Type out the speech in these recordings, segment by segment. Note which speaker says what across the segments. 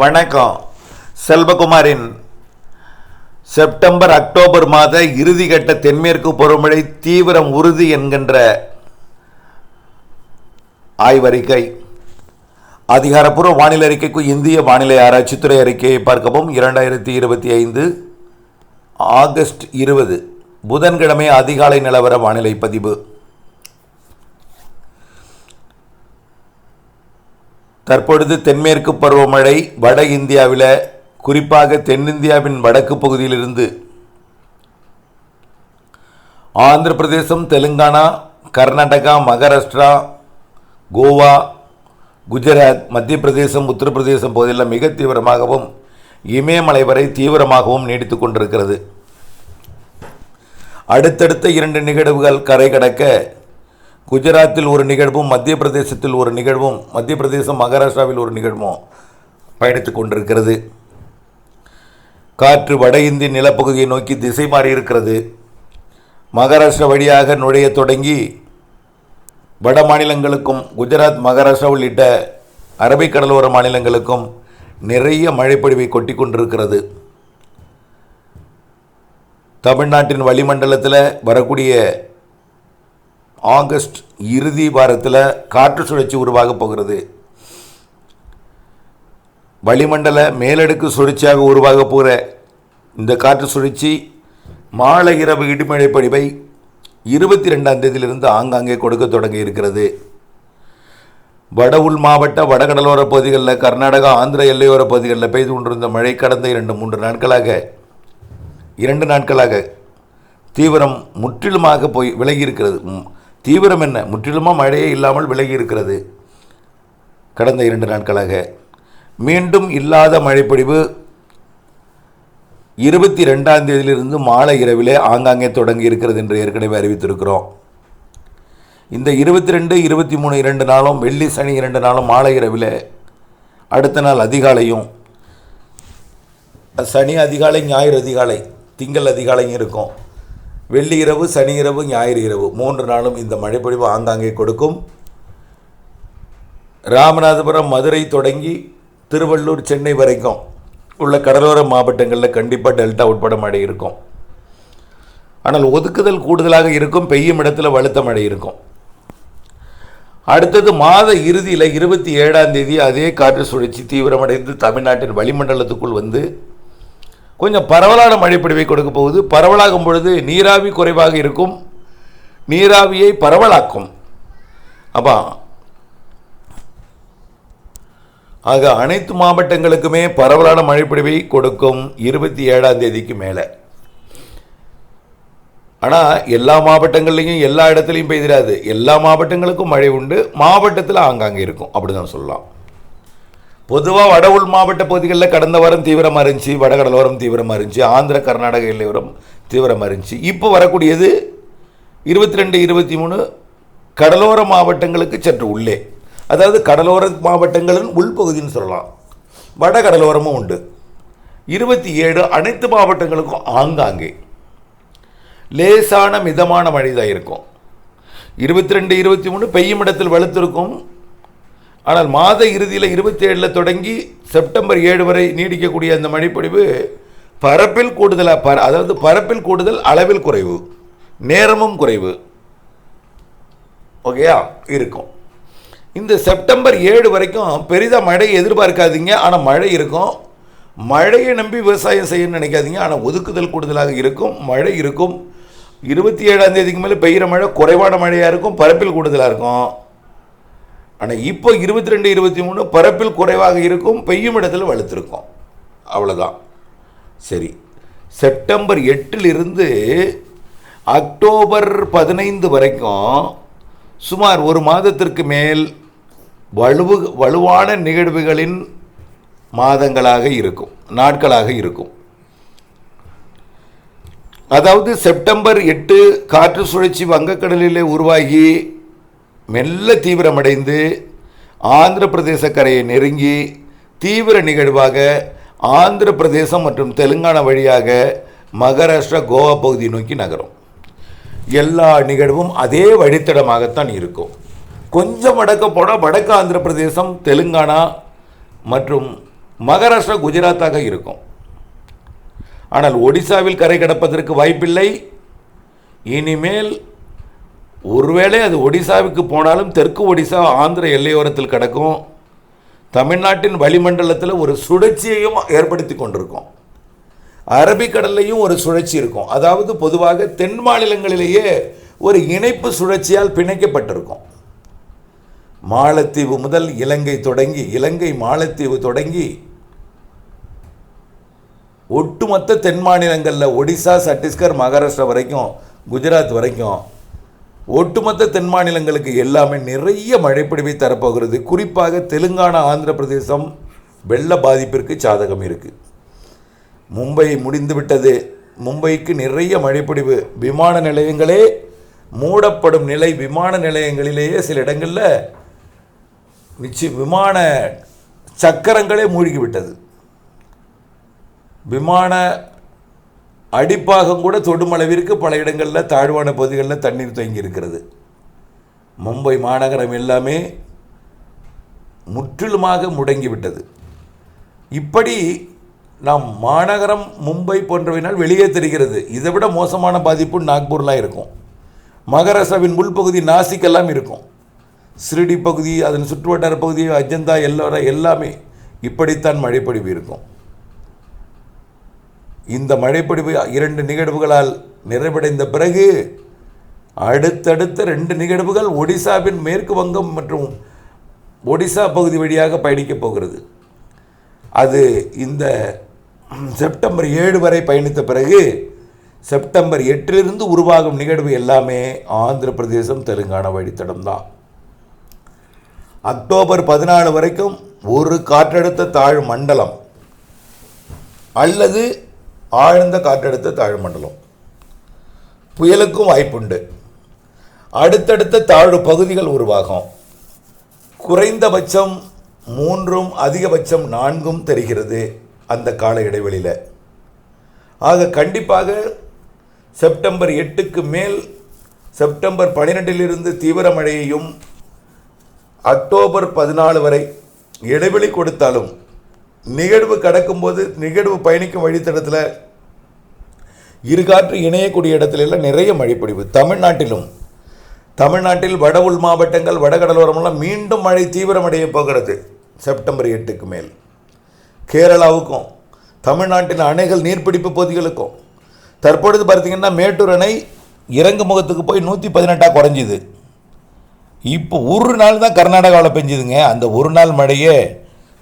Speaker 1: வணக்கம். செல்வகுமாரின் September October மாத இறுதிக்கட்ட தென்மேற்கு பருவமழை தீவிரம் உறுதி என்கின்ற ஆய்வறிக்கை. அதிகாரப்பூர்வ வானிலை அறிக்கைக்கு இந்திய வானிலை ஆராய்ச்சித்துறை அறிக்கையை பார்க்கவும். இரண்டாயிரத்தி இருபத்தி ஐந்து ஆகஸ்ட் இருபது புதன்கிழமை அதிகாலை நிலவர வானிலை பதிவு. தற்பொழுது தென்மேற்கு பருவமழை வட இந்தியாவில் குறிப்பாக தென்னிந்தியாவின் வடக்கு பகுதியிலிருந்து. ஆந்திர பிரதேசம் தெலுங்கானா கர்நாடகா மகாராஷ்டிரா கோவா குஜராத் மத்திய பிரதேசம் உத்தரப்பிரதேசம் பகுதியில் மிக தீவிரமாகவும் இமயமலை வரை தீவிரமாகவும் நீடித்து கொண்டிருக்கிறது. அடுத்தடுத்த இரண்டு நிகழ்வுகள் கரை கடக்க குஜராத்தில் ஒரு நிகழ்வும் மத்திய பிரதேசத்தில் ஒரு நிகழ்வும் மத்திய பிரதேசம் மகாராஷ்டிராவில் ஒரு நிகழ்வும் பயணித்துக் கொண்டிருக்கிறது. காற்று வட இந்திய நிலப்பகுதியை நோக்கி திசை மாறியிருக்கிறது மகாராஷ்டிரா வழியாக நுழைய தொடங்கி வட மாநிலங்களுக்கும் குஜராத் மகாராஷ்டிரா உள்ளிட்ட அரபிக் கடலோர மாநிலங்களுக்கும் நிறைய மழைப்பொழிவை கொட்டி கொண்டிருக்கிறது. தமிழ்நாட்டின் வளிமண்டலத்தில் வரக்கூடிய ஆகஸ்ட் இறுதி வாரத்தில் காற்று சுழற்சி உருவாகப் போகிறது. வளிமண்டல மேலடுக்கு சுழற்சியாக உருவாக போகிற இந்த காற்று சுழற்சி மாலை இரவு இடிமழை பொழிவை இருபத்தி ரெண்டாம் தேதியிலிருந்து ஆங்காங்கே கொடுக்க தொடங்கி இருக்கிறது. வட உள் மாவட்ட வடகடலோர பகுதிகளில் கர்நாடகா ஆந்திர எல்லையோர பகுதிகளில் பெய்து கொண்டிருந்த மழை கடந்த இரண்டு மூன்று நாட்களாக இரண்டு நாட்களாக தீவிரம் முற்றிலுமாக போய் விலகி இருக்கிறது. தீவிரம் என்ன? முற்றிலுமாக மழையே இல்லாமல் விலகி இருக்கிறது. கடந்த இரண்டு நாட்களாக மீண்டும் இல்லாத மழைப்பொழிவு. இருபத்தி ரெண்டாம் தேதியிலிருந்து மாலை இரவிலே ஆங்காங்கே தொடங்கி இருக்கிறது என்று ஏற்கனவே அறிவித்திருக்கிறோம். இந்த இருபத்தி ரெண்டு இருபத்தி மூணு இரண்டு நாளும் வெள்ளி சனி இரண்டு நாளும் மாலை இரவில் அடுத்த நாள் அதிகாலையும் சனி அதிகாலை ஞாயிறு அதிகாலை திங்கள் அதிகாலையும் இருக்கும். வெள்ளி இரவு சனி இரவு ஞாயிறு இரவு மூன்று நாளும் இந்த மழைப்பொழிவு ஆங்காங்கே கொடுக்கும். ராமநாதபுரம் மதுரை தொடங்கி திருவள்ளூர் சென்னை வரைக்கும் உள்ள கடலோர மாவட்டங்களில் கண்டிப்பாக டெல்டா உட்பட மழை இருக்கும். ஆனால் ஒதுக்குதல் கூடுதலாக இருக்கும் பெய்யும் இடத்துல வலுத்த மழை இருக்கும். அடுத்தது மாத இறுதியில் இருபத்தி ஏழாம் தேதி அதே காற்று சுழற்சி தீவிரமடைந்து தமிழ்நாட்டின் வளிமண்டலத்துக்குள் வந்து கொஞ்சம் பரவலான மழைப்பொழிவை கொடுக்க போகுது. பரவலாகும் பொழுது நீராவி குறைவாக இருக்கும். நீராவியை பரவலாக்கும். அப்போ ஆக அனைத்து மாவட்டங்களுக்குமே பரவலான மழைப்பொழிவை கொடுக்கும் இருபத்தி ஏழாம் தேதிக்கு மேலே. ஆனால் எல்லா மாவட்டங்கள்லையும் எல்லா இடத்துலையும் பெய்திடாது எல்லா மாவட்டங்களுக்கும் மழை உண்டு. மாவட்டத்தில் ஆங்காங்கே இருக்கும். அப்படி தான் சொல்லலாம். பொதுவாக வட உள் மாவட்ட பகுதிகளில் கடந்த வாரம் தீவிரமாக இருந்துச்சு வடகடலோரம் தீவிரமாக இருந்துச்சு ஆந்திர கர்நாடக எல்லையோரம் தீவிரமாக இருந்துச்சு இப்போ வரக்கூடியது இருபத்தி ரெண்டு இருபத்தி மூணு கடலோர மாவட்டங்களுக்கு சற்று உள்ளே. அதாவது கடலோர மாவட்டங்களின் உள்பகுதின்னு சொல்லலாம். வட கடலோரமும் உண்டு. இருபத்தி ஏழு அனைத்து மாவட்டங்களுக்கும் ஆங்காங்கே. லேசான மிதமான மழை தான் இருக்கும். இருபத்தி ரெண்டு இருபத்தி மூணு பெய்யும் இடத்தில் வலுத்திருக்கும் ஆனால் மாத இறுதியில் இருபத்தி ஏழில் தொடங்கி செப்டம்பர் ஏழு வரை நீடிக்கக்கூடிய அந்த மழைப்பொழிவு பரப்பில் கூடுதலாக பர அதாவது பரப்பில் கூடுதல் அளவில் குறைவு நேரமும் குறைவு ஓகேயா இருக்கும். இந்த செப்டம்பர் ஏழு வரைக்கும் பெரிதாக மழை எதிர்பார்க்காதீங்க. ஆனால் மழை இருக்கும். மழையை நம்பி விவசாயம் செய்யணும்னு நினைக்காதீங்க. ஆனால் ஒதுக்குதல் கூடுதலாக இருக்கும். மழை இருக்கும். இருபத்தி ஏழாம் தேதிக்கு மேலே பெய்கிற மழை குறைவான மழையாக இருக்கும். பரப்பில் கூடுதலாக இருக்கும். ஆனால் இப்போ இருபத்தி ரெண்டு இருபத்தி மூணு பரப்பில் குறைவாக இருக்கும் பெய்யும் இடத்துல வலுத்திருக்கும். அவ்வளோதான் சரி. செப்டம்பர் எட்டிலிருந்து அக்டோபர் பதினைந்து வரைக்கும் சுமார் ஒரு மாதத்திற்கு மேல் வலுவு வலுவான நிகழ்வுகளின் மாதங்களாக இருக்கும் நாட்களாக இருக்கும். அதாவது செப்டம்பர் எட்டு காற்று சுழற்சி வங்கக்கடலிலே உருவாகி மெல்ல தீவிரமடைந்து ஆந்திர பிரதேச கரையை நெருங்கி தீவிர நிகழ்வாக ஆந்திர பிரதேசம் மற்றும் தெலுங்கானா வழியாக மகாராஷ்டிரா கோவா பகுதியை நோக்கி நகரும். எல்லா நிகழ்வும் அதே வழித்தடமாகத்தான் இருக்கும். கொஞ்சம் வடக்க போனால் வடக்கு ஆந்திர பிரதேசம் தெலுங்கானா மற்றும் மகாராஷ்டிரா குஜராத்தாக இருக்கும். ஆனால் ஒடிசாவில் கரை கடப்பதற்கு வாய்ப்பில்லை. இனிமேல் ஒருவேளை அது ஒடிசாவுக்கு போனாலும் தெற்கு ஒடிசா ஆந்திர எல்லையோரத்தில் கிடக்கும். தமிழ்நாட்டின் வளிமண்டலத்தில் ஒரு சுழற்சியையும் ஏற்படுத்தி கொண்டிருக்கும். அரபிக்கடல்லையும் ஒரு சுழற்சி இருக்கும். அதாவது பொதுவாக தென் மாநிலங்களிலேயே ஒரு இணைப்பு சுழற்சியால் பிணைக்கப்பட்டிருக்கும். மாலத்தீவு முதல் இலங்கை தொடங்கி இலங்கை மாலத்தீவு தொடங்கி ஒட்டுமொத்த தென் மாநிலங்களில் ஒடிசா சத்தீஸ்கர் மகாராஷ்டிரா வரைக்கும் குஜராத் வரைக்கும் ஒட்டுமொத்த தென் மாநிலங்களுக்கு எல்லாமே நிறைய மழைப்பிடிவை தரப்போகிறது. குறிப்பாக தெலுங்கானா ஆந்திர பிரதேசம் வெள்ள பாதிப்பிற்கு சாதகம் இருக்குது மும்பை முடிந்து விட்டது. மும்பைக்கு நிறைய மழைப்பிடிவு. விமான நிலையங்களே மூடப்படும் நிலை விமான நிலையங்களிலேயே சில இடங்களில் நிச்சயம் விமான சக்கரங்களே மூழ்கிவிட்டது. விமான அடிப்பாகம் கூட தொடும் அளவிற்கு பல இடங்களில் தாழ்வான பகுதிகளில் தண்ணீர் தேங்கி இருக்கிறது மும்பை மாநகரம் எல்லாமே முற்றிலுமாக முடங்கிவிட்டது. இப்படி நாம் மாநகரம் மும்பை போன்றவைனால் வெளியே தெரிகிறது. இதை விட மோசமான பாதிப்பு நாக்பூர்லாம் இருக்கும். மகாராஷ்டிராவின் உள்பகுதி நாசிக்கெல்லாம் இருக்கும். சிறுடி பகுதி அதன் சுற்றுவட்டார பகுதி அஜந்தா எல்லோரா எல்லாமே இப்படித்தான் மழைப்பொழிவு இருக்கும். இந்த மழைப்பொழிவு இரண்டு நிகழ்வுகளால் நிறைவடைந்த பிறகு அடுத்தடுத்த ரெண்டு நிகழ்வுகள் ஒடிசாவின் மேற்கு வங்கம் மற்றும் ஒடிசா பகுதி வழியாக பயணிக்கப் போகிறது. அது இந்த செப்டம்பர் ஏழு வரை பயணித்த பிறகு செப்டம்பர் எட்டிலிருந்து உருவாகும் நிகழ்வு எல்லாமே ஆந்திர பிரதேசம் தெலுங்கானா வழித்தடம் தான். அக்டோபர் பதினாலு வரைக்கும் ஒரு காற்றழுத்த தாழ் மண்டலம் அல்லது ஆழ்ந்த காற்றழுத்த தாழ்மண்டலம். புயலுக்கும் வாய்ப்புண்டு. அடுத்தடுத்த தாழ்வு பகுதிகள் உருவாகும். குறைந்தபட்சம் மூன்றும் அதிகபட்சம் நான்கும் தெரிகிறது அந்த கால இடைவெளியில். ஆக கண்டிப்பாக செப்டம்பர் எட்டுக்கு மேல் செப்டம்பர் பனிரெண்டிலிருந்து தீவிர மழையையும் அக்டோபர் பதினாலு வரை இடைவெளி கொடுத்தாலும் நிகழ்வு கடக்கும்போது நிகழ்வு பயணிக்கும் வழித்தடத்தில் இருகாற்று இணையக்கூடிய இடத்துல எல்லாம் நிறைய பொழிவு தமிழ்நாட்டிலும் தமிழ்நாட்டில் வட உள் மாவட்டங்கள் வடகடலோரமெல்லாம் மீண்டும் மழை தீவிரமடைய போகிறது செப்டம்பர் எட்டுக்கு மேல். கேரளாவுக்கும் தமிழ்நாட்டின் அணைகள் நீர்பிடிப்பு பகுதிகளுக்கும். தற்பொழுது பார்த்தீங்கன்னா மேட்டூர் அணை இறங்கு முகத்துக்கு போய் நூற்றி பதினெட்டாக குறைஞ்சிது. இப்போ ஒரு நாள் தான் கர்நாடகாவில் பெஞ்சுதுங்க. அந்த ஒரு நாள் மழையே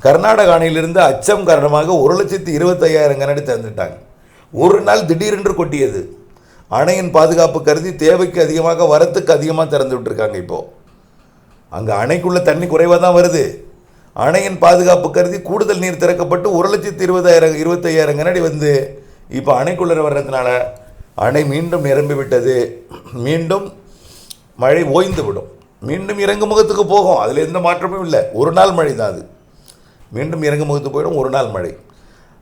Speaker 1: கர்நாடக அணையிலிருந்து அச்சம் காரணமாக ஒரு லட்சத்தி இருபத்தையாயிரம் கனடி திறந்துட்டாங்க ஒரு நாள் திடீரென்று கொட்டியது. அணையின் பாதுகாப்பு கருதி தேவைக்கு அதிகமாக வரத்துக்கு அதிகமாக திறந்து விட்டுருக்காங்க இப்போது அங்கே அணைக்குள்ள தண்ணி குறைவாக தான் வருது. அணையின் பாதுகாப்பு கருதி கூடுதல் நீர் திறக்கப்பட்டு ஒரு லட்சத்தி இருபதாயிரம் இருபத்தையாயிரம் கனடி வந்து இப்போ அணைக்குள்ளே வர்றதுனால அணை மீண்டும் நிரம்பி விட்டது. மீண்டும் மழை ஓய்ந்து விடும். மீண்டும் இறங்கு முகத்துக்கு போகும். அதில் எந்த மாற்றமும் இல்லை. ஒரு நாள் மழை தான் அது. மீண்டும் இறங்குமுகத்து போயிடும் ஒரு நாள் மழை.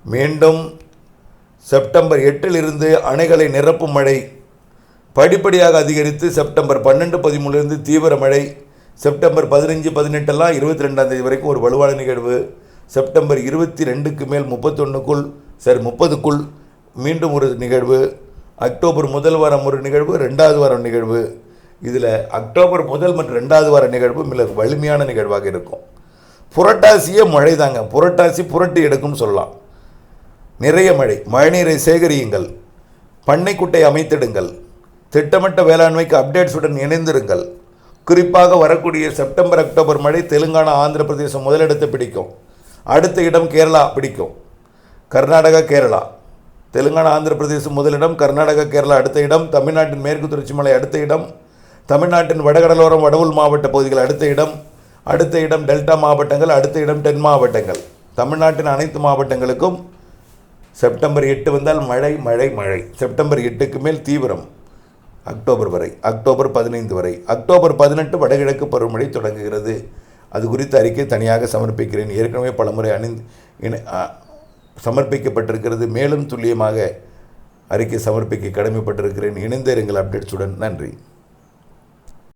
Speaker 1: மீண்டும் செப்டம்பர் எட்டிலிருந்து அணைகளை நிரப்பும் மழை. படிப்படியாக அதிகரித்து செப்டம்பர் பன்னெண்டு பதிமூணுலேருந்து தீவிர மழை. செப்டம்பர் பதினஞ்சு பதினெட்டெல்லாம் இருபத்தி ரெண்டாம் தேதி வரைக்கும் ஒரு வலுவான நிகழ்வு. செப்டம்பர் இருபத்தி ரெண்டுக்கு மேல் முப்பத்தொன்றுக்குள் சரி முப்பதுக்குள் மீண்டும் ஒரு நிகழ்வு. அக்டோபர் முதல் வாரம் ஒரு நிகழ்வு ரெண்டாவது வாரம் நிகழ்வு. இதில் அக்டோபர் முதல் மற்றும் ரெண்டாவது வார நிகழ்வு மிக வலிமையான நிகழ்வாக இருக்கும். புரட்டாசியே மழை தாங்க. புரட்டாசி புரட்டி எடுக்கும்னு சொல்லலாம். நிறைய மழை. மழைநீரை சேகரியுங்கள். பண்ணைக்குட்டை அமைத்திடுங்கள். திட்டமிட்ட வேளாண்மைக்கு அப்டேட்ஸுடன் இணைந்திருங்கள். குறிப்பாக வரக்கூடிய செப்டம்பர் அக்டோபர் மழை தெலுங்கானா ஆந்திர பிரதேசம் முதலிடத்தை பிடிக்கும். அடுத்த இடம் கேரளா பிடிக்கும். கர்நாடகா கேரளா. தெலுங்கானா ஆந்திர பிரதேசம் முதலிடம் கர்நாடகா கேரளா அடுத்த இடம் தமிழ்நாட்டின் மேற்கு தொடர்ச்சி மலை அடுத்த இடம் தமிழ்நாட்டின் வடகடலோரம் வடவுள் மாவட்ட பகுதிகள் அடுத்த இடம் அடுத்த இடம் டெல்டா மாவட்டங்கள் அடுத்த இடம் தென் மாவட்டங்கள். தமிழ்நாட்டின் அனைத்து மாவட்டங்களுக்கும் செப்டம்பர் எட்டு வந்தால் மழை மழை மழை. செப்டம்பர் எட்டுக்கு மேல் தீவிரம். அக்டோபர் வரை அக்டோபர் பதினைந்து வரை. அக்டோபர் பதினெட்டு வடகிழக்கு பருவமழை தொடங்குகிறது. அது குறித்த அறிக்கை தனியாக சமர்ப்பிக்கிறேன். ஏற்கனவே பலமுறை அணிந்து இணை சமர்ப்பிக்கப்பட்டிருக்கிறது. மேலும் துல்லியமாக அறிக்கை சமர்ப்பிக்க கடமைப்பட்டிருக்கிறேன். இணைந்திருங்கள் அப்டேட்ஸுடன். நன்றி.